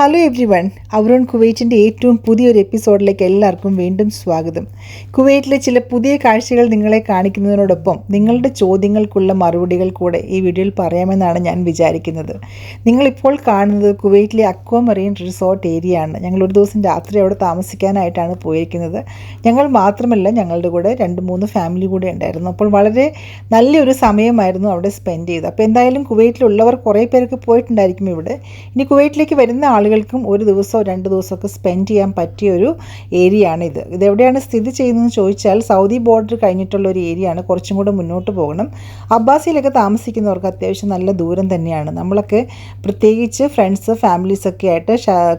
Hello everyone അവരോൺ കുവൈറ്റിന്റെ ഏറ്റവും പുതിയൊരു എപ്പിസോഡിലേക്ക് എല്ലാവർക്കും വീണ്ടും സ്വാഗതം. കുവൈറ്റിലെ ചില പുതിയ കാഴ്ചകൾ നിങ്ങളെ കാണിക്കുന്നതിനോടൊപ്പം നിങ്ങളുടെ ചോദ്യങ്ങൾക്കുള്ള മറുപടികൾ കൂടെ ഈ വീഡിയോയിൽ പറയാമെന്നാണ് ഞാൻ വിചാരിക്കുന്നത്. നിങ്ങളിപ്പോൾ കാണുന്നത് കുവൈറ്റിലെ അക്വ റിസോർട്ട് ഏരിയ ആണ്. ഞങ്ങൾ ഒരു ദിവസം രാത്രി അവിടെ താമസിക്കാനായിട്ടാണ് പോയിരിക്കുന്നത്. ഞങ്ങൾ മാത്രമല്ല ഞങ്ങളുടെ കൂടെ രണ്ട് മൂന്ന് ഫാമിലി കൂടെ ഉണ്ടായിരുന്നു. അപ്പോൾ വളരെ നല്ലൊരു സമയമായിരുന്നു അവിടെ സ്പെൻഡ് ചെയ്തത്. അപ്പോൾ എന്തായാലും കുവൈറ്റിലുള്ളവർ കുറേ പേർക്ക് പോയിട്ടുണ്ടായിരിക്കും ഇവിടെ. ഇനി കുവൈറ്റിലേക്ക് വരുന്ന ആളുകൾക്കും ഒരു ദിവസമോ രണ്ട് ദിവസമൊക്കെ സ്പെൻഡ് ചെയ്യാൻ പറ്റിയ ഒരു ഏരിയ ആണ് ഇത്. ഇത് എവിടെയാണ് സ്ഥിതി ചെയ്യുന്നതെന്ന് ചോദിച്ചാൽ സൗദി ബോർഡർ കഴിഞ്ഞിട്ടുള്ള ഒരു ഏരിയ ആണ്. കുറച്ചും കൂടെ മുന്നോട്ട് പോകണം. അബ്ബാസിയിലൊക്കെ താമസിക്കുന്നവർക്ക് അത്യാവശ്യം നല്ല ദൂരം തന്നെയാണ്. നമ്മളൊക്കെ പ്രത്യേകിച്ച് ഫ്രണ്ട്സ് ഫാമിലീസൊക്കെ ആയിട്ട്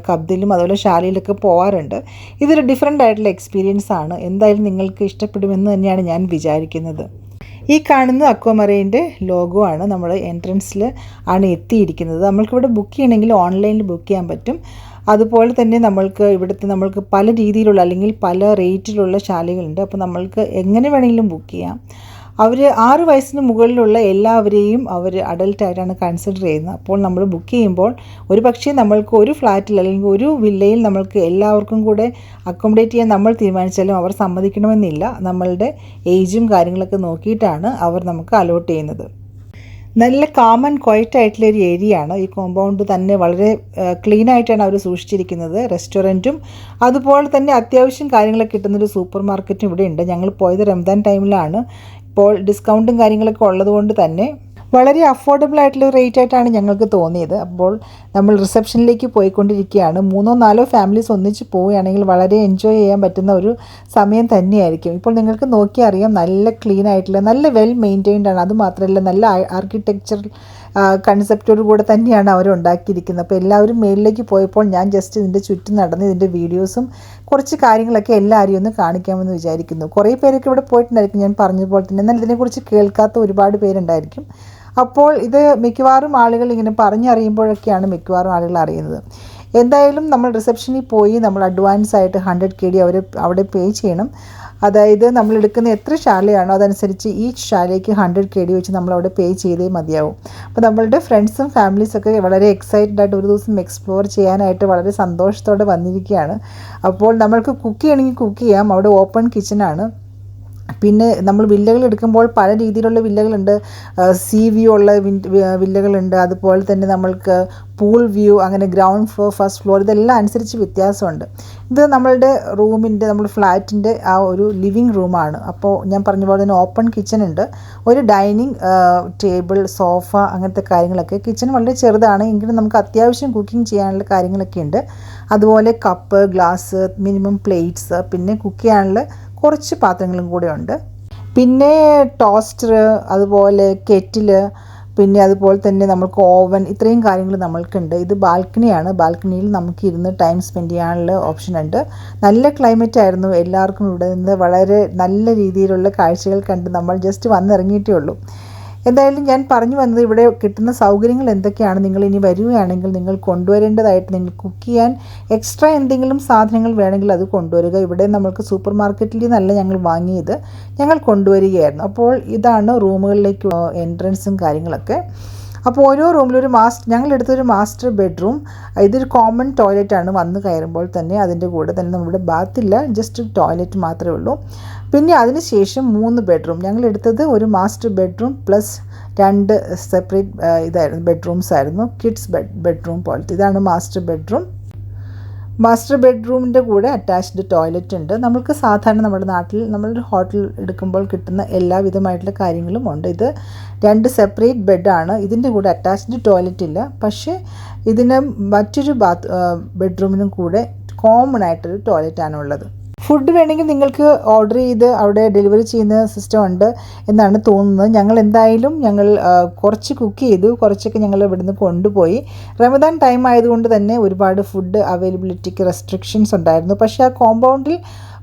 കബ്ദിലും അതുപോലെ ഷാലിയിലൊക്കെ പോകാറുണ്ട് ഇതൊരു ഡിഫറെന്റ് ആയിട്ടുള്ള എക്സ്പീരിയൻസ് ആണ്. എന്തായാലും നിങ്ങൾക്ക് ഇഷ്ടപ്പെടുമെന്ന് തന്നെയാണ് ഞാൻ വിചാരിക്കുന്നത്. ഈ കാണുന്ന അക്വമറൈന്റെ ലോഗോ ആണ് നമ്മൾ എൻട്രൻസിൽ ആണ് എത്തിയിരിക്കുന്നത്. നമ്മൾക്കിവിടെ ബുക്ക് ചെയ്യണമെങ്കിൽ ഓൺലൈനിൽ ബുക്ക് ചെയ്യാൻ പറ്റും. അതുപോലെ തന്നെ നമ്മൾക്ക് ഇവിടുത്തെ നമ്മൾക്ക് പല രീതിയിലുള്ള അല്ലെങ്കിൽ പല റേറ്റിലുള്ള ശാലകളുണ്ട്. അപ്പോൾ നമ്മൾക്ക് എങ്ങനെ വേണമെങ്കിലും ബുക്ക് ചെയ്യാം. അവർ ആറ് വയസ്സിന് മുകളിലുള്ള എല്ലാവരെയും അവർ അഡൽട്ടായിട്ടാണ് കൺസിഡർ ചെയ്യുന്നത്. അപ്പോൾ നമ്മൾ ബുക്ക് ചെയ്യുമ്പോൾ ഒരു പക്ഷേ നമ്മൾക്ക് ഒരു ഫ്ലാറ്റിൽ അല്ലെങ്കിൽ ഒരു വില്ലയിൽ നമ്മൾക്ക് എല്ലാവർക്കും കൂടെ അക്കോമഡേറ്റ് ചെയ്യാൻ നമ്മൾ തീരുമാനിച്ചാലും അവർ സമ്മതിക്കണമെന്നില്ല. നമ്മളുടെ ഏജും കാര്യങ്ങളൊക്കെ നോക്കിയിട്ടാണ് അവർ നമുക്ക് അലോട്ട് ചെയ്യുന്നത്. നല്ല കാം ആൻഡ് ക്വയറ്റ് ആയിട്ടുള്ള ഒരു ഏരിയ ആണ്. ഈ കോമ്പൗണ്ട് തന്നെ വളരെ ക്ലീൻ ആയിട്ടാണ് അവർ സൂക്ഷിച്ചിരിക്കുന്നത്. റെസ്റ്റോറന്റും അതുപോലെ തന്നെ അത്യാവശ്യം കാര്യങ്ങളൊക്കെ കിട്ടുന്നൊരു സൂപ്പർ മാർക്കറ്റും ഇവിടെ ഉണ്ട്. ഞങ്ങൾ പോയത് റംദാൻ ടൈമിലാണ് ഇപ്പോൾ ഡിസ്കൗണ്ടും കാര്യങ്ങളൊക്കെ ഉള്ളതുകൊണ്ട് തന്നെ വളരെ അഫോർഡബിൾ ആയിട്ടുള്ള റേറ്റ് ആയിട്ടാണ് ഞങ്ങൾക്ക് തോന്നിയത്. അപ്പോൾ നമ്മൾ റിസപ്ഷനിലേക്ക് പോയിക്കൊണ്ടിരിക്കുകയാണ്. മൂന്നോ നാലോ ഫാമിലീസ് ഒന്നിച്ച് പോവുകയാണെങ്കിൽ വളരെ എൻജോയ് ചെയ്യാൻ പറ്റുന്ന ഒരു സമയം തന്നെയായിരിക്കും. ഇപ്പോൾ നിങ്ങൾക്ക് നോക്കിയാൽ അറിയാം നല്ല ക്ലീൻ ആയിട്ടുള്ള നല്ല വെൽ മെയിന്റെയിൻഡ് ആണ്. അതുമാത്രമല്ല നല്ല ആർക്കിടെക്ചർ കൺസെപ്റ്റോട് കൂടെ തന്നെയാണ് അവർ ഉണ്ടാക്കിയിരിക്കുന്നത്. അപ്പോൾ എല്ലാവരും മേളിലേക്ക് പോയപ്പോൾ ഞാൻ ജസ്റ്റ് ഇതിന്റെ ചുറ്റും നടന്ന് ഇതിന്റെ വീഡിയോസും കുറച്ച് കാര്യങ്ങളൊക്കെ എല്ലാവരെയും ഒന്ന് കാണിക്കാമെന്ന് വിചാരിക്കുന്നു. കുറേ പേരൊക്കെ ഇവിടെ പോയിട്ടുണ്ടായിരിക്കും ഞാൻ പറഞ്ഞതുപോലെ തന്നെ. എന്നാൽ ഇതിനെക്കുറിച്ച് കേൾക്കാത്ത ഒരുപാട് പേരുണ്ടായിരിക്കും. അപ്പോൾ ഇത് മിക്കവാറും ആളുകൾ ഇങ്ങനെ പറഞ്ഞറിയുമ്പോഴൊക്കെയാണ് മിക്കവാറും ആളുകൾ അറിയുന്നത്. എന്തായാലും നമ്മൾ റിസപ്ഷനിൽ പോയി നമ്മൾ അഡ്വാൻസ് ആയിട്ട് ഹൺഡ്രഡ് കെ ഡി അവർ അവിടെ പേ ചെയ്യണം. അതായത് നമ്മൾ എടുക്കുന്ന എത്ര ശാലയാണോ അതനുസരിച്ച് ഈ ശാലയ്ക്ക് ഹൺഡ്രഡ് കെ ഡി വെച്ച് നമ്മൾ അവിടെ പേ ചെയ്തേ മതിയാവും. അപ്പോൾ നമ്മളുടെ ഫ്രണ്ട്സും ഫാമിലീസൊക്കെ വളരെ എക്സൈറ്റഡ് ആയിട്ട് ഒരു ദിവസം എക്സ്പ്ലോർ ചെയ്യാനായിട്ട് വളരെ സന്തോഷത്തോടെ വന്നിരിക്കുകയാണ്. അപ്പോൾ നമ്മൾക്ക് കുക്ക് ചെയ്യണമെങ്കിൽ കുക്ക് ചെയ്യാം. അവിടെ ഓപ്പൺ കിച്ചണാണ് പിന്നെ നമ്മൾ വില്ലകൾ എടുക്കുമ്പോൾ പല രീതിയിലുള്ള വില്ലകളുണ്ട്. സി വ്യൂ ഉള്ള വില്ലകളുണ്ട്. അതുപോലെ തന്നെ നമ്മൾക്ക് പൂൾ വ്യൂ അങ്ങനെ ഗ്രൗണ്ട് ഫ്ലോർ ഫസ്റ്റ് ഫ്ലോർ ഇതെല്ലാം അനുസരിച്ച് വ്യത്യാസമുണ്ട്. ഇത് നമ്മളുടെ റൂമിന്റെ നമ്മൾ ഫ്ലാറ്റിന്റെ ആ ഒരു ലിവിങ് റൂമാണ് അപ്പോൾ ഞാൻ പറഞ്ഞ പോലെ തന്നെ ഓപ്പൺ കിച്ചൺ ഉണ്ട്. ഒരു ഡൈനിങ് ടേബിൾ സോഫ അങ്ങനത്തെ കാര്യങ്ങളൊക്കെ കിച്ചൺ വളരെ ചെറുതാണ്. എങ്കിലും നമുക്ക് അത്യാവശ്യം കുക്കിംഗ് ചെയ്യാനുള്ള കാര്യങ്ങളൊക്കെ ഉണ്ട്. അതുപോലെ കപ്പ് ഗ്ലാസ് മിനിമം പ്ലേറ്റ്സ് പിന്നെ കുക്ക് ചെയ്യാനുള്ള കുറച്ച് പാത്രങ്ങളും കൂടെ ഉണ്ട്. പിന്നെ ടോസ്റ്റർ അതുപോലെ കെറ്റിൽ പിന്നെ അതുപോലെ തന്നെ നമുക്ക് ഓവൻ ഇത്രയും കാര്യങ്ങൾ നമ്മൾക്കുണ്ട്. ഇത് ബാൽക്കണിയാണ്. ബാൽക്കണിയിൽ നമുക്ക് ഇരുന്ന് ടൈം സ്പെൻഡ് ചെയ്യാനുള്ള ഓപ്ഷൻ ഉണ്ട്. നല്ല ക്ലൈമറ്റ് ആയിരുന്നു എല്ലാവർക്കും ഇവിടെ നിന്ന്. വളരെ നല്ല രീതിയിലുള്ള കാഴ്ചകൾ കണ്ട് നമ്മൾ ജസ്റ്റ് വന്നിറങ്ങിയിട്ടേ ഉള്ളൂ. എന്തായാലും ഞാൻ പറഞ്ഞു വന്നത് ഇവിടെ കിട്ടുന്ന സൗകര്യങ്ങൾ എന്തൊക്കെയാണ്? നിങ്ങൾ ഇനി വരികയാണെങ്കിൽ നിങ്ങൾ കൊണ്ടുവരേണ്ടതായിട്ട് നിങ്ങൾ കുക്ക് ചെയ്യാൻ എക്സ്ട്രാ എന്തെങ്കിലും സാധനങ്ങൾ വേണമെങ്കിൽ അത് കൊണ്ടുവരിക. ഇവിടെ നമ്മൾക്ക് സൂപ്പർ മാർക്കറ്റിൽ നിന്നല്ല ഞങ്ങൾ വാങ്ങിയത്. ഞങ്ങൾ കൊണ്ടുവരികയായിരുന്നു. അപ്പോൾ ഇതാണ് റൂമുകളിലേക്ക് എൻട്രൻസും കാര്യങ്ങളൊക്കെ. അപ്പോൾ ഓരോ റൂമിലൊരു മാസ്റ്റർ ഞങ്ങൾ എടുത്തൊരു മാസ്റ്റർ ബെഡ്റൂം ഇതൊരു കോമൺ ടോയ്ലറ്റാണ് വന്ന് കയറുമ്പോൾ തന്നെ അതിന്റെ കൂടെ തന്നെ നമ്മുടെ ബാത്തില്ല ജസ്റ്റ് ടോയ്ലറ്റ് മാത്രമേ ഉള്ളൂ. പിന്നെ അതിനുശേഷം മൂന്ന് ബെഡ്റൂം. ഞങ്ങൾ എടുത്തത് ഒരു മാസ്റ്റർ ബെഡ്റൂം പ്ലസ് രണ്ട് സെപ്പറേറ്റ് ഇതായിരുന്നു ബെഡ്റൂംസ് ആയിരുന്നു. കിഡ്സ് ബെഡ് ബെഡ്റൂം പോലത്തെ ഇതാണ് മാസ്റ്റർ ബെഡ്റൂം. മാസ്റ്റർ ബെഡ്റൂമിന്റെ കൂടെ അറ്റാച്ച്ഡ് ടോയ്ലറ്റ് ഉണ്ട്. നമ്മൾക്ക് സാധാരണ നമ്മുടെ നാട്ടിൽ നമ്മളൊരു ഹോട്ടൽ എടുക്കുമ്പോൾ കിട്ടുന്ന എല്ലാവിധമായിട്ടുള്ള കാര്യങ്ങളും ഉണ്ട്. ഇത് രണ്ട് സെപ്പറേറ്റ് ബെഡാണ്. ഇതിന്റെ കൂടെ അറ്റാച്ച്ഡ് ടോയ്ലറ്റ് ഇല്ല. പക്ഷേ ഇതിന് മറ്റൊരു ബാത്ത് ബെഡ്റൂമിനും കൂടെ കോമൺ ആയിട്ടൊരു ടോയ്ലറ്റാണ് ഉള്ളത്. ഫുഡ് വേണമെങ്കിൽ നിങ്ങൾക്ക് ഓർഡർ ചെയ്ത് അവിടെ ഡെലിവറി ചെയ്യുന്ന സിസ്റ്റം ഉണ്ട് എന്നാണ് തോന്നുന്നത്. ഞങ്ങൾ എന്തായാലും ഞങ്ങൾ കുറച്ച് കുക്ക് ചെയ്തു. കുറച്ചൊക്കെ ഞങ്ങൾ ഇവിടുന്ന് കൊണ്ടുപോയി. റമദാൻ ടൈം ആയതുകൊണ്ട് തന്നെ ഒരുപാട് ഫുഡ് അവൈലബിലിറ്റിക്ക് റെസ്ട്രിക്ഷൻസ് ഉണ്ടായിരുന്നു. പക്ഷേ ആ കോമ്പൗണ്ടിൽ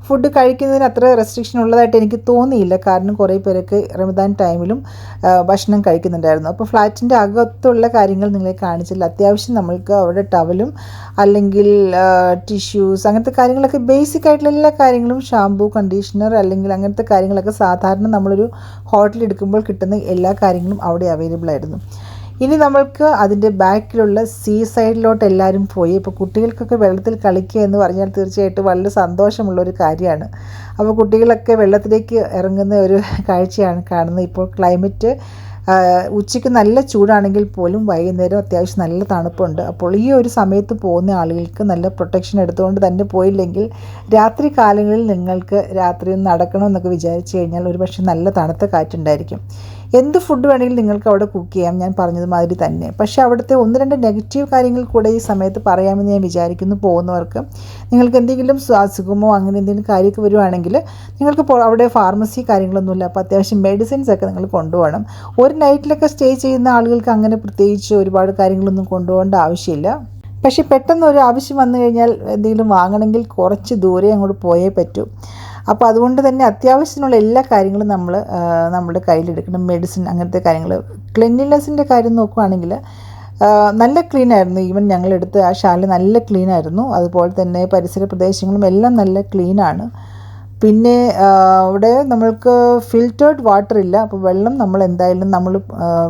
ഫുഡ് കഴിക്കുന്നതിന് അത്ര റെസ്ട്രിക്ഷൻ ഉള്ളതായിട്ട് എനിക്ക് തോന്നിയില്ല. കാരണം കുറേ പേരൊക്കെ റമദാൻ ടൈമിലും ഭക്ഷണം കഴിക്കുന്നുണ്ടായിരുന്നു. അപ്പോൾ ഫ്ലാറ്റിന്റെ അകത്തുള്ള കാര്യങ്ങൾ നിങ്ങളെ കാണിച്ചില്ല. അത്യാവശ്യം നമ്മൾക്ക് അവിടെ ടവലും അല്ലെങ്കിൽ ടിഷ്യൂസ് അങ്ങനത്തെ കാര്യങ്ങളൊക്കെ ബേസിക് ആയിട്ടുള്ള എല്ലാ കാര്യങ്ങളും ഷാമ്പൂ കണ്ടീഷണർ അല്ലെങ്കിൽ അങ്ങനത്തെ കാര്യങ്ങളൊക്കെ സാധാരണ നമ്മളൊരു ഹോട്ടൽ എടുക്കുമ്പോൾ കിട്ടുന്ന എല്ലാ കാര്യങ്ങളും അവിടെ അവൈലബിൾ ആയിരുന്നു. ഇനി നമ്മൾക്ക് അതിന്റെ ബാക്കിലുള്ള സീ സൈഡിലോട്ട് എല്ലാവരും പോയി. ഇപ്പോൾ കുട്ടികൾക്കൊക്കെ വെള്ളത്തിൽ കളിക്കുക എന്ന് പറഞ്ഞാൽ തീർച്ചയായിട്ടും വളരെ സന്തോഷമുള്ള ഒരു കാര്യമാണ്. അപ്പോൾ കുട്ടികളൊക്കെ വെള്ളത്തിലേക്ക് ഇറങ്ങുന്ന ഒരു കാഴ്ചയാണ് കാണുന്നത്. ഇപ്പോൾ ക്ലൈമറ്റ് ഉച്ചയ്ക്ക് നല്ല ചൂടാണെങ്കിൽ പോലും വൈകുന്നേരം അത്യാവശ്യം നല്ല തണുപ്പുണ്ട്. അപ്പോൾ ഈ ഒരു സമയത്ത് പോകുന്ന ആളുകൾക്ക് നല്ല പ്രൊട്ടക്ഷൻ എടുത്തുകൊണ്ട് തന്നെ പോയില്ലെങ്കിൽ രാത്രി കാലങ്ങളിൽ നിങ്ങൾക്ക് രാത്രി നടക്കണമെന്നൊക്കെ വിചാരിച്ചു കഴിഞ്ഞാൽ ഒരുപക്ഷെ നല്ല തണുത്ത കാറ്റുണ്ടായിരിക്കും. എന്ത് ഫുഡ് വേണമെങ്കിലും നിങ്ങൾക്ക് അവിടെ കുക്ക് ചെയ്യാം ഞാൻ പറഞ്ഞതുമാതിരി തന്നെ. പക്ഷേ അവിടുത്തെ ഒന്ന് രണ്ട് നെഗറ്റീവ് കാര്യങ്ങൾ കൂടെ ഈ സമയത്ത് പറയാമെന്ന് ഞാൻ വിചാരിക്കുന്നു പോകുന്നവർക്ക്. നിങ്ങൾക്ക് എന്തെങ്കിലും അസുഖമോ അങ്ങനെ എന്തെങ്കിലും കാര്യമൊക്കെ വരുവാണെങ്കിൽ നിങ്ങൾക്ക് അവിടെ ഫാർമസി കാര്യങ്ങളൊന്നുമില്ല. അപ്പോൾ അത്യാവശ്യം മെഡിസിൻസ് ഒക്കെ നിങ്ങൾ കൊണ്ടുപോകണം. ഒരു നൈറ്റിലൊക്കെ സ്റ്റേ ചെയ്യുന്ന ആളുകൾക്ക് അങ്ങനെ പ്രത്യേകിച്ച് ഒരുപാട് കാര്യങ്ങളൊന്നും കൊണ്ടുപോകേണ്ട ആവശ്യമില്ല. പക്ഷേ പെട്ടെന്ന് ഒരു ആവശ്യം വന്നു കഴിഞ്ഞാൽ എന്തെങ്കിലും വാങ്ങണമെങ്കിൽ കുറച്ച് ദൂരെ അങ്ങോട്ട് പോയേ പറ്റൂ. അപ്പോൾ അതുകൊണ്ട് തന്നെ അത്യാവശ്യത്തിനുള്ള എല്ലാ കാര്യങ്ങളും നമ്മൾ നമ്മുടെ കയ്യിലെടുക്കണം. മെഡിസിൻ അങ്ങനത്തെ കാര്യങ്ങൾ ക്ലെൻലിനെസ്സിന്റെ കാര്യം നോക്കുകയാണെങ്കിൽ നല്ല ക്ലീൻ ആയിരുന്നു. ഈവൻ ഞങ്ങളെടുത്ത ആ ശാല നല്ല ക്ലീൻ ആയിരുന്നു. അതുപോലെ തന്നെ പരിസര പ്രദേശങ്ങളും എല്ലാം നല്ല ക്ലീനാണ് പിന്നെ അവിടെ നമ്മൾക്ക് ഫിൽറ്റേർഡ് വാട്ടർ ഇല്ല. അപ്പോൾ വെള്ളം നമ്മൾ എന്തായാലും നമ്മൾ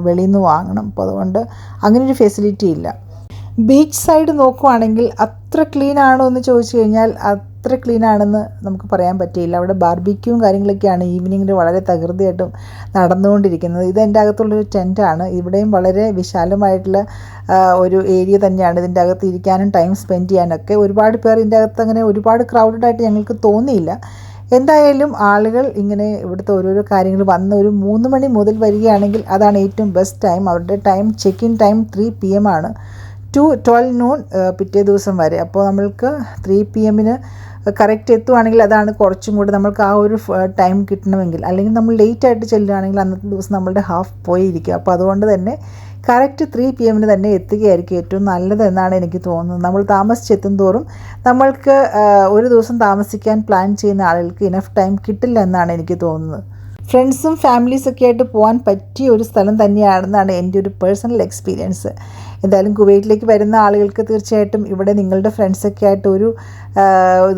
വെളിയിൽ നിന്ന് വാങ്ങണം. അപ്പോൾ അതുകൊണ്ട് അങ്ങനെ ഒരു ഫെസിലിറ്റി ഇല്ല. ബീച്ച് സൈഡ് നോക്കുവാണെങ്കിൽ അത്ര ക്ലീൻ ആണോ എന്ന് ചോദിച്ചു കഴിഞ്ഞാൽ അത്ര ക്ലീൻ ആണെന്ന് നമുക്ക് പറയാൻ പറ്റിയില്ല. അവിടെ ബാർബിക്യൂവും കാര്യങ്ങളൊക്കെയാണ് ഈവനിങ്ങിൽ വളരെ തകൃതിയായിട്ടും നടന്നുകൊണ്ടിരിക്കുന്നത്. ഇത് എന്റെ അകത്തുള്ളൊരു ടെന്റാണ് ഇവിടെയും വളരെ വിശാലമായിട്ടുള്ള ഒരു ഏരിയ തന്നെയാണ് ഇതിന്റെ അകത്ത് ഇരിക്കാനും ടൈം സ്പെൻഡ് ചെയ്യാനൊക്കെ. ഒരുപാട് പേർ ഇതിന്റെ അകത്ത് അങ്ങനെ ഒരുപാട് ക്രൗഡഡായിട്ട് ഞങ്ങൾക്ക് തോന്നിയില്ല. എന്തായാലും ആളുകൾ ഇങ്ങനെ ഇവിടുത്തെ ഓരോരോ കാര്യങ്ങൾ വന്ന് ഒരു മൂന്ന് മണി മുതൽ വരികയാണെങ്കിൽ അതാണ് ഏറ്റവും ബെസ്റ്റ് ടൈം അവരുടെ time check in time three P M ആണ് ടു ട്വൽവ് നൂൺ പിറ്റേ ദിവസം വരെ. അപ്പോൾ നമ്മൾക്ക് ത്രീ പി എമ്മിന് കറക്റ്റ് എത്തുവാണെങ്കിൽ അതാണ് കുറച്ചും കൂടി നമ്മൾക്ക് ആ ഒരു ടൈം കിട്ടണമെങ്കിൽ. അല്ലെങ്കിൽ നമ്മൾ ലേറ്റ് ആയിട്ട് ചെല്ലുകയാണെങ്കിൽ അന്നത്തെ ദിവസം നമ്മളുടെ ഹാഫ് പോയിരിക്കും. അപ്പോൾ അതുകൊണ്ട് തന്നെ കറക്റ്റ് ത്രീ പി എമ്മിന് തന്നെ എത്തുകയായിരിക്കും ഏറ്റവും നല്ലത് എന്നാണ് എനിക്ക് തോന്നുന്നത്. നമ്മൾ താമസിച്ചെത്തും തോറും നമ്മൾക്ക് ഒരു ദിവസം താമസിക്കാൻ പ്ലാൻ ചെയ്യുന്ന ആളുകൾക്ക് ഇനഫ് ടൈം കിട്ടില്ല എന്നാണ് എനിക്ക് തോന്നുന്നത്. ഫ്രണ്ട്സും ഫാമിലീസൊക്കെ ആയിട്ട് പോകാൻ പറ്റിയ ഒരു സ്ഥലം തന്നെയാണെന്നാണ് എന്റെ ഒരു പേഴ്സണൽ എക്സ്പീരിയൻസ് എന്തായാലും കുവൈറ്റിലേക്ക് വരുന്ന ആളുകൾക്ക് തീർച്ചയായിട്ടും ഇവിടെ നിങ്ങളുടെ ഫ്രണ്ട്സൊക്കെ ആയിട്ട് ഒരു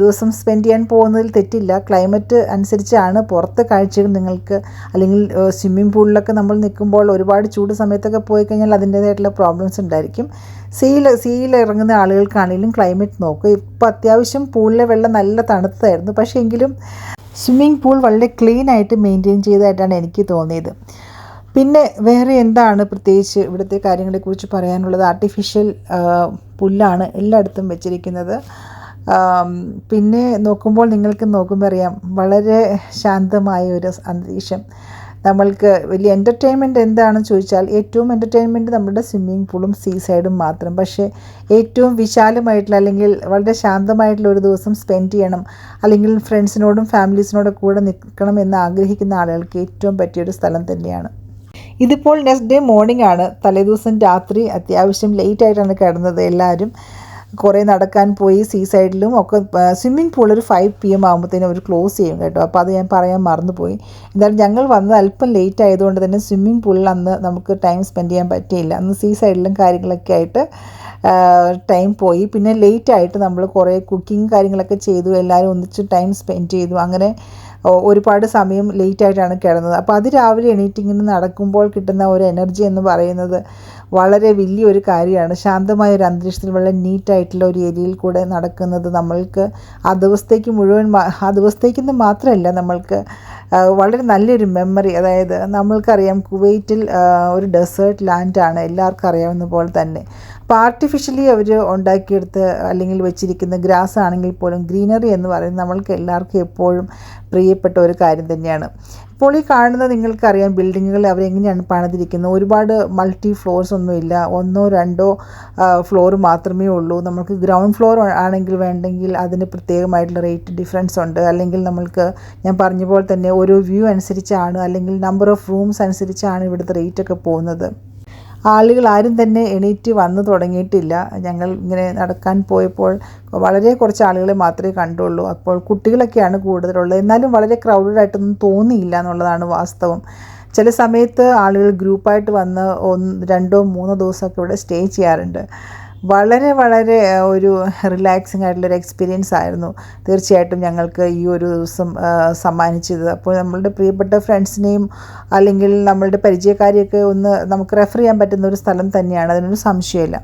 ദിവസം സ്പെൻഡ് ചെയ്യാൻ പോകുന്നതിൽ തെറ്റില്ല. ക്ലൈമറ്റ് അനുസരിച്ചാണ് പുറത്തെ കാഴ്ചകൾ നിങ്ങൾക്ക് അല്ലെങ്കിൽ സ്വിമ്മിംഗ് പൂളിലൊക്കെ നമ്മൾ നിൽക്കുമ്പോൾ ഒരുപാട് ചൂട് സമയത്തൊക്കെ പോയി കഴിഞ്ഞാൽ അതിന്റേതായിട്ടുള്ള പ്രോബ്ലംസ് ഉണ്ടായിരിക്കും. സീയിൽ സീയിൽ ഇറങ്ങുന്ന ആളുകൾക്കാണെങ്കിലും ക്ലൈമറ്റ് നോക്കുക ഇപ്പോൾ അത്യാവശ്യം പൂളിലെ വെള്ളം നല്ല തണുത്തതായിരുന്നു. പക്ഷേ എങ്കിലും സ്വിമ്മിംഗ് പൂൾ വളരെ ക്ലീൻ ആയിട്ട് മെയിന്റെയിൻ ചെയ്തതായിട്ടാണ് എനിക്ക് തോന്നിയത്. പിന്നെ വേറെ എന്താണ് പ്രത്യേകിച്ച് ഇവിടുത്തെ കാര്യങ്ങളെക്കുറിച്ച് പറയാനുള്ളത്? ആർട്ടിഫിഷ്യൽ പുല്ലാണ് എല്ലായിടത്തും വെച്ചിരിക്കുന്നത്. പിന്നെ നോക്കുമ്പോൾ നിങ്ങൾക്ക് നോക്കുമ്പോൾ അറിയാം വളരെ ശാന്തമായ ഒരു അന്തരീക്ഷം. നമ്മൾക്ക് വലിയ എന്റർടൈൻമെന്റ് എന്താണെന്ന് ചോദിച്ചാൽ ഏറ്റവും എന്റർടൈൻമെന്റ് നമ്മുടെ സ്വിമ്മിംഗ് പൂളും സീ സൈഡും മാത്രം. പക്ഷേ ഏറ്റവും വിശാലമായിട്ടുള്ള അല്ലെങ്കിൽ വളരെ ശാന്തമായിട്ടുള്ള ഒരു ദിവസം സ്പെൻഡ് ചെയ്യണം. അല്ലെങ്കിൽ ഫ്രണ്ട്സിനോടും ഫാമിലീസിനോടും കൂടെ നിൽക്കണം എന്ന് ആഗ്രഹിക്കുന്ന ആളുകൾക്ക് ഏറ്റവും പറ്റിയൊരു സ്ഥലം തന്നെയാണ്. ഇതിപ്പോൾ നെക്സ്റ്റ് ഡേ മോർണിംഗ് ആണ്. തലേദിവസം രാത്രി അത്യാവശ്യം ലേറ്റ് ആയിട്ടാണ് കിടന്നത് എല്ലാവരും കുറേ നടക്കാൻ പോയി സീ സൈഡിലും ഒക്കെ സ്വിമ്മിംഗ് പൂൾ ഒരു ഫൈവ് പി എം ആകുമ്പോഴത്തേനും അവർ ക്ലോസ് ചെയ്യും കേട്ടോ. അപ്പോൾ അത് ഞാൻ പറയാൻ മറന്നുപോയി. എന്തായാലും ഞങ്ങൾ വന്നത് അല്പം ലേറ്റ് ആയതുകൊണ്ട് തന്നെ സ്വിമ്മിംഗ് പൂളിൽ അന്ന് നമുക്ക് ടൈം സ്പെൻഡ് ചെയ്യാൻ പറ്റിയില്ല. അന്ന് സീ സൈഡിലും കാര്യങ്ങളൊക്കെ ആയിട്ട് ടൈം പോയി. പിന്നെ ലേറ്റ് ആയിട്ട് നമ്മൾ കുറേ കുക്കിംഗ് കാര്യങ്ങളൊക്കെ ചെയ്തു. എല്ലാവരും ഒന്നിച്ച് ടൈം സ്പെൻഡ് ചെയ്തു. അങ്ങനെ ഒരുപാട് സമയം ലേറ്റ് ആയിട്ടാണ് കിടന്നത്. അപ്പോൾ അത് രാവിലെ എണീറ്റ് ഇങ്ങനെ നടക്കുമ്പോൾ കിട്ടുന്ന ഒരു എനർജി എന്ന് പറയുന്നത് വളരെ വലിയൊരു കാര്യമാണ്. ശാന്തമായ ഒരു അന്തരീക്ഷത്തിൽ വളരെ നീറ്റായിട്ടുള്ള ഒരു ഏരിയയിൽ കൂടെ നടക്കുന്നത് നമ്മൾക്ക് ആ ദിവസത്തേക്ക് മുഴുവൻ ആ ദിവസത്തേക്കെന്ന് മാത്രമല്ല നമ്മൾക്ക് വളരെ നല്ലൊരു മെമ്മറി അതായത് നമ്മൾക്കറിയാം കുവൈറ്റിൽ ഒരു ഡെസേർട്ട് ലാൻഡാണ് എല്ലാവർക്കും അറിയാവുന്ന പോലെ തന്നെ. അപ്പോൾ ആർട്ടിഫിഷ്യലി അവർ ഉണ്ടാക്കിയെടുത്ത് അല്ലെങ്കിൽ വെച്ചിരിക്കുന്ന ഗ്രാസ് ആണെങ്കിൽ പോലും ഗ്രീനറി എന്ന് പറയുന്നത് നമ്മൾക്ക് എല്ലാവർക്കും എപ്പോഴും പ്രിയപ്പെട്ട ഒരു കാര്യം തന്നെയാണ്. ഇപ്പോൾ ഈ കാണുന്ന നിങ്ങൾക്കറിയാം ബിൽഡിങ്ങുകൾ അവരെങ്ങനെയാണ് പണിതിരിക്കുന്നത്. ഒരുപാട് മൾട്ടി ഫ്ലോർസ് ഒന്നുമില്ല ഒന്നോ രണ്ടോ ഫ്ലോർ മാത്രമേ ഉള്ളൂ. നമുക്ക് ഗ്രൗണ്ട് ഫ്ലോർ ആണെങ്കിൽ വേണ്ടെങ്കിൽ അതിന് പ്രത്യേകമായിട്ടുള്ള റേറ്റ് ഡിഫറൻസ് ഉണ്ട്. അല്ലെങ്കിൽ നമ്മൾക്ക് ഞാൻ പറഞ്ഞ പോലെ തന്നെ ഓരോ വ്യൂ അനുസരിച്ചാണ് അല്ലെങ്കിൽ നമ്പർ ഓഫ് റൂംസ് അനുസരിച്ചാണ് ഇവിടുത്തെ റേറ്റ് ഒക്കെ പോകുന്നത്. ആളുകൾ ആരും തന്നെ എണീറ്റ് വന്നു തുടങ്ങിയിട്ടില്ല. ഞങ്ങൾ ഇങ്ങനെ നടക്കാൻ പോയപ്പോൾ വളരെ കുറച്ച് ആളുകളെ മാത്രമേ കണ്ടുള്ളൂ. അപ്പോൾ കുട്ടികളൊക്കെയാണ് കൂടുതലുള്ളത്. എന്നാലും വളരെ ക്രൗഡഡ് ആയിട്ടൊന്നും തോന്നിയില്ല എന്നുള്ളതാണ് വാസ്തവം. ചില സമയത്ത് ആളുകൾ ഗ്രൂപ്പായിട്ട് വന്ന് ഒന്ന് രണ്ടോ മൂന്നോ ദിവസമൊക്കെ ഇവിടെ സ്റ്റേ ചെയ്യാറുണ്ട്. വളരെ വളരെ ഒരു റിലാക്സിങ് ആയിട്ടുള്ളൊരു എക്സ്പീരിയൻസ് ആയിരുന്നു. തീർച്ചയായിട്ടും ഞങ്ങൾക്ക് ഈ ഒരു ദിവസം സമ്മാനിച്ചത്. അപ്പോൾ നമ്മളുടെ പ്രിയപ്പെട്ട ഫ്രണ്ട്സിനെയും അല്ലെങ്കിൽ നമ്മളുടെ പരിചയക്കാരെയൊക്കെ ഒന്ന് നമുക്ക് റെഫർ ചെയ്യാൻ പറ്റുന്ന ഒരു സ്ഥലം തന്നെയാണ്. അതിനൊരു സംശയമില്ല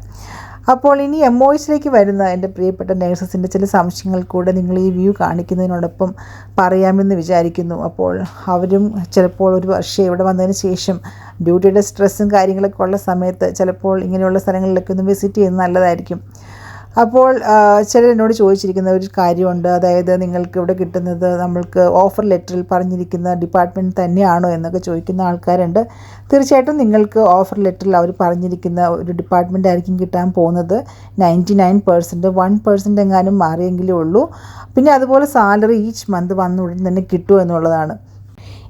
അപ്പോൾ ഇനി എം ഒ വരുന്ന എന്റെ പ്രിയപ്പെട്ട നേഴ്സസിന്റെ ചില സംശയങ്ങൾ കൂടെ നിങ്ങൾ ഈ വ്യൂ കാണിക്കുന്നതിനോടൊപ്പം പറയാമെന്ന് വിചാരിക്കുന്നു. അപ്പോൾ അവരും ചിലപ്പോൾ ഒരു വർഷം ഇവിടെ വന്നതിന് ശേഷം ഡ്യൂട്ടിയുടെ സ്ട്രെസ്സും കാര്യങ്ങളൊക്കെ ഉള്ള സമയത്ത് ചിലപ്പോൾ ഇങ്ങനെയുള്ള സ്ഥലങ്ങളിലൊക്കെ ഒന്ന് വിസിറ്റ് ചെയ്യുന്നത് നല്ലതായിരിക്കും. അപ്പോൾ ചിലർ എന്നോട് ചോദിച്ചിരിക്കുന്ന ഒരു കാര്യമുണ്ട്. അതായത് നിങ്ങൾക്ക് ഇവിടെ കിട്ടുന്നത് നമ്മൾക്ക് ഓഫർ ലെറ്ററിൽ പറഞ്ഞിരിക്കുന്ന ഡിപ്പാർട്ട്മെന്റ് തന്നെയാണോ എന്നൊക്കെ ചോദിക്കുന്ന ആൾക്കാരുണ്ട്. തീർച്ചയായിട്ടും നിങ്ങൾക്ക് ഓഫർ ലെറ്ററിൽ അവർ പറഞ്ഞിരിക്കുന്ന ഒരു ഡിപ്പാർട്ട്മെന്റ് ആയിരിക്കും കിട്ടാൻ പോകുന്നത്. Ninety nine percent one percent എങ്ങാനും മാറിയെങ്കിലേ ഉള്ളൂ. പിന്നെ അതുപോലെ സാലറി ഈച്ച് മന്ത് വന്ന ഉടൻ തന്നെ കിട്ടുമോ എന്നുള്ളതാണ്.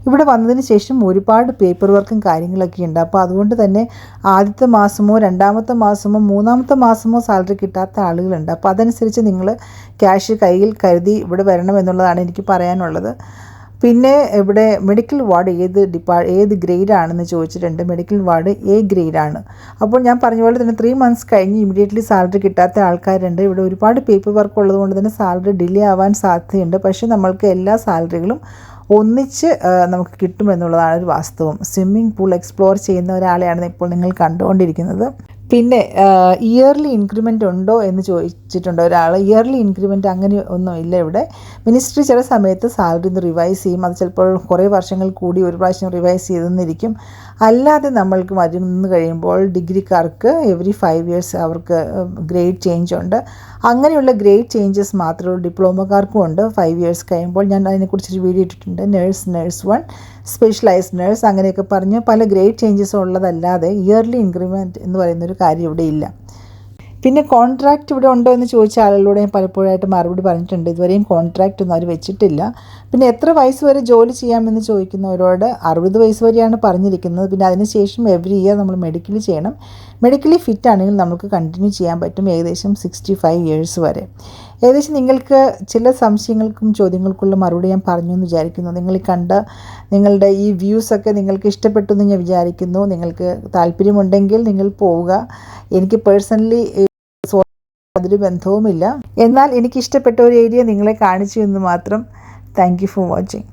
ഇവിടെ വന്നതിന് ശേഷം ഒരുപാട് പേപ്പർ വർക്കും കാര്യങ്ങളൊക്കെ ഉണ്ട്. അപ്പോൾ അതുകൊണ്ട് തന്നെ ആദ്യത്തെ മാസമോ രണ്ടാമത്തെ മാസമോ മൂന്നാമത്തെ മാസമോ സാലറി കിട്ടാത്ത ആളുകളുണ്ട്. അപ്പോൾ അതനുസരിച്ച് നിങ്ങൾ ക്യാഷ് കയ്യിൽ കരുതി ഇവിടെ വരണം എന്നുള്ളതാണ് എനിക്ക് പറയാനുള്ളത്. പിന്നെ ഇവിടെ മെഡിക്കൽ വാർഡ് ഏത് ഡിപ്പാ ഏത് ഗ്രേഡാണെന്ന് ചോദിച്ചിട്ടുണ്ട്. മെഡിക്കൽ വാർഡ് എ ഗ്രേഡാണ് അപ്പോൾ ഞാൻ പറഞ്ഞ പോലെ തന്നെ ത്രീ മന്ത്സ് കഴിഞ്ഞ് ഇമ്മീഡിയറ്റ്ലി സാലറി കിട്ടാത്ത ആൾക്കാരുണ്ട്. ഇവിടെ ഒരുപാട് പേപ്പർ വർക്ക് ഉള്ളതുകൊണ്ട് തന്നെ സാലറി ഡിലേ ആവാൻ സാധ്യതയുണ്ട്. പക്ഷേ നമ്മൾക്ക് എല്ലാ സാലറികളും ഒന്നിച്ച് നമുക്ക് കിട്ടുമെന്നുള്ളതാണ് ഒരു വാസ്തവം. സ്വിമ്മിംഗ് പൂൾ എക്സ്പ്ലോർ ചെയ്യുന്ന ഒരാളെയാണ് ഇപ്പോൾ നിങ്ങൾ കണ്ടുകൊണ്ടിരിക്കുന്നത്. പിന്നെ ഇയർലി ഇൻക്രിമെന്റ് ഉണ്ടോ എന്ന് ചോദിച്ചിട്ടുണ്ട് ഒരാൾ. ഇയർലി ഇൻക്രിമെന്റ് അങ്ങനെ ഒന്നും ഇല്ല ഇവിടെ. മിനിസ്ട്രി ചില സമയത്ത് സാലറി ഒന്ന് റിവൈസ് ചെയ്യും. അത് ചിലപ്പോൾ കുറേ വർഷങ്ങൾ കൂടി ഒരു പ്രാവശ്യം റിവൈസ് ചെയ്തെന്നിരിക്കും. അല്ലാതെ നമ്മൾക്ക് മരുന്ന് കഴിയുമ്പോൾ ഡിഗ്രിക്കാർക്ക് എവറി ഫൈവ് ഇയേഴ്സ് അവർക്ക് ഗ്രേഡ് ചേഞ്ച് ഉണ്ട്. അങ്ങനെയുള്ള ഗ്രേഡ് ചേഞ്ചസ് മാത്രമേ ഡിപ്ലോമക്കാർക്കും ഉണ്ട്. ഫൈവ് ഇയേഴ്സ് കഴിയുമ്പോൾ ഞാൻ അതിനെക്കുറിച്ചൊരു വീഡിയോ ഇട്ടിട്ടുണ്ട്. Nurse nurse one specialised nurse അങ്ങനെയൊക്കെ പറഞ്ഞ് പല ഗ്രേഡ് ചേഞ്ചസ് ഉള്ളതല്ലാതെ ഇയർലി ഇൻക്രിമെന്റ് എന്ന് പറയുന്നൊരു കാര്യം ഇവിടെ ഇല്ല. പിന്നെ കോൺട്രാക്റ്റ് ഇവിടെ ഉണ്ടോ എന്ന് ചോദിച്ച ആളുകളോട് ഞാൻ പലപ്പോഴായിട്ട് മറുപടി പറഞ്ഞിട്ടുണ്ട്. ഇതുവരെയും കോൺട്രാക്റ്റ് ഒന്നും അവർ വെച്ചിട്ടില്ല. പിന്നെ എത്ര വയസ്സ് വരെ ജോലി ചെയ്യാമെന്ന് ചോദിക്കുന്നവരോട് അറുപത് വയസ്സ് വരെയാണ് പറഞ്ഞിരിക്കുന്നത്. പിന്നെ അതിനുശേഷം എവറി ഇയർ നമ്മൾ മെഡിക്കൽ ചെയ്യണം. മെഡിക്കലി ഫിറ്റ് ആണെങ്കിൽ നമുക്ക് കണ്ടിന്യൂ ചെയ്യാൻ പറ്റും ഏകദേശം സിക്സ്റ്റി ഫൈവ് ഇയേഴ്സ് വരെ. ഏകദേശം നിങ്ങൾക്ക് ചില സംശയങ്ങൾക്കും ചോദ്യങ്ങൾക്കുള്ള മറുപടി ഞാൻ പറഞ്ഞു എന്ന് വിചാരിക്കുന്നു. നിങ്ങൾ കണ്ട നിങ്ങളുടെ ഈ വ്യൂസൊക്കെ നിങ്ങൾക്ക് ഇഷ്ടപ്പെട്ടു എന്ന് ഞാൻ വിചാരിക്കുന്നു. നിങ്ങൾക്ക് താല്പര്യമുണ്ടെങ്കിൽ നിങ്ങൾ പോവുക. എനിക്ക് പേഴ്സണലി യാതൊരു ബന്ധവുമില്ല. എന്നാൽ എനിക്ക് ഇഷ്ടപ്പെട്ട ഒരു ഏരിയ നിങ്ങളെ കാണിച്ചു എന്ന് മാത്രം താങ്ക് യു ഫോർ വാച്ചിങ്